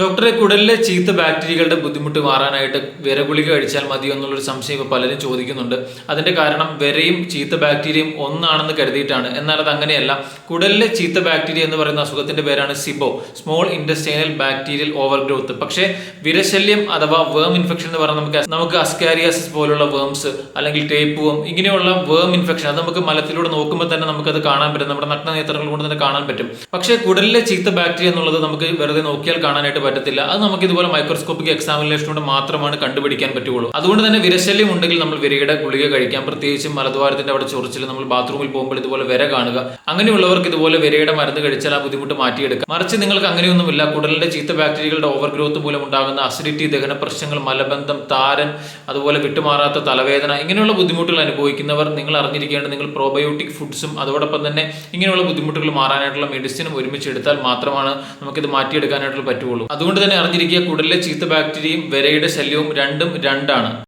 ഡോക്ടറെ കുടലിലെ ചീത്ത ബാക്ടീരിയകളുടെ ബുദ്ധിമുട്ട് മാറാനായിട്ട് വിരഗുളിക കഴിച്ചാൽ മതിയോ എന്നുള്ളൊരു സംശയം ഇപ്പോൾ പലരും ചോദിക്കുന്നുണ്ട്. അതിന്റെ കാരണം വിരയും ചീത്ത ബാക്ടീരിയയും ഒന്നാണെന്ന് കരുതിയിട്ടാണ്. എന്നാൽ അത് അങ്ങനെയല്ല. കുടലിലെ ചീത്ത ബാക്ടീരിയ എന്ന് പറയുന്ന അസുഖത്തിന്റെ പേരാണ് SIBO small intestinal bacterial overgrowth പക്ഷേ വിരശല്യം അഥവാ വേം ഇൻഫെക്ഷൻ എന്ന് പറഞ്ഞാൽ നമുക്ക് നമുക്ക് അസ്കാരിയാസിസ് പോലുള്ള വേംസ് അല്ലെങ്കിൽ ടേപ്പ് വേം ഇങ്ങനെയുള്ള വേം ഇൻഫെക്ഷൻ അത് നമുക്ക് മലത്തിലൂടെ നോക്കുമ്പോൾ തന്നെ നമുക്കത് കാണാൻ പറ്റും. നമ്മുടെ നഗ്നനേത്രങ്ങൾ കൊണ്ട് തന്നെ കാണാൻ പറ്റും. പക്ഷേ കുടലിലെ ചീത്ത ബാക്ടീരിയ എന്നുള്ളത് നമുക്ക് വെറുതെ നോക്കിയാൽ കാണാനായിട്ട് പറ്റത്തില്ല. അത് നമുക്ക് ഇതുപോലെ മൈക്രോസ്കോപ്പിക് എക്സാമിനേഷനോട് മാത്രമാണ് കണ്ടുപിടിക്കാൻ പറ്റുള്ളൂ അതുകൊണ്ട് തന്നെ വിരശല്യം ഉണ്ടെങ്കിൽ നമ്മൾ വിരയുടെ ഗുളിക കഴിക്കാം. പ്രത്യേകിച്ചും മലദ്വാരത്തിന്റെ അവിടെ ചൊറിച്ചിൽ നമ്മൾ ബാത്റൂമിൽ പോകുമ്പോൾ ഇതുപോലെ വിര കാണുക. അങ്ങനെയുള്ളവർക്ക് ഇതുപോലെ വിരയുടെ മരുന്ന് കഴിച്ചാൽ ആ ബുദ്ധിമുട്ട് മാറ്റിയെടുക്കാം. മറിച്ച് നിങ്ങൾക്ക് അങ്ങനെയൊന്നുമില്ല. കുടലിന്റെ ചീത്ത ബാക്ടീരിയകളുടെ ഓവർ ഗ്രോത്ത് മൂലം ഉണ്ടാകുന്ന അസിഡിറ്റി ദഹന പ്രശ്നങ്ങൾ മലബന്ധം താരൻ അതുപോലെ വിട്ടുമാറാത്ത തലവേദന ഇങ്ങനെയുള്ള ബുദ്ധിമുട്ടുകൾ അനുഭവിക്കുന്നവർ നിങ്ങൾ അറിഞ്ഞിരിക്കേണ്ട നിങ്ങൾ പ്രോബയോട്ടിക് ഫുഡ്സും അതോടൊപ്പം തന്നെ ഇങ്ങനെയുള്ള ബുദ്ധിമുട്ടുകൾ മാറാനായിട്ടുള്ള മെഡിസിനും ഒരുമിച്ച് എടുത്താൽ മാത്രമാണ് നമുക്കിത് മാറ്റിയെടുക്കാനായിട്ട് പറ്റുള്ളൂ അതുകൊണ്ട് തന്നെ അറിഞ്ഞിരിക്കുക കുടലിലെ ചീത്ത ബാക്ടീരിയയും വിരയുടെ ശല്യവും രണ്ടും രണ്ടാണ്.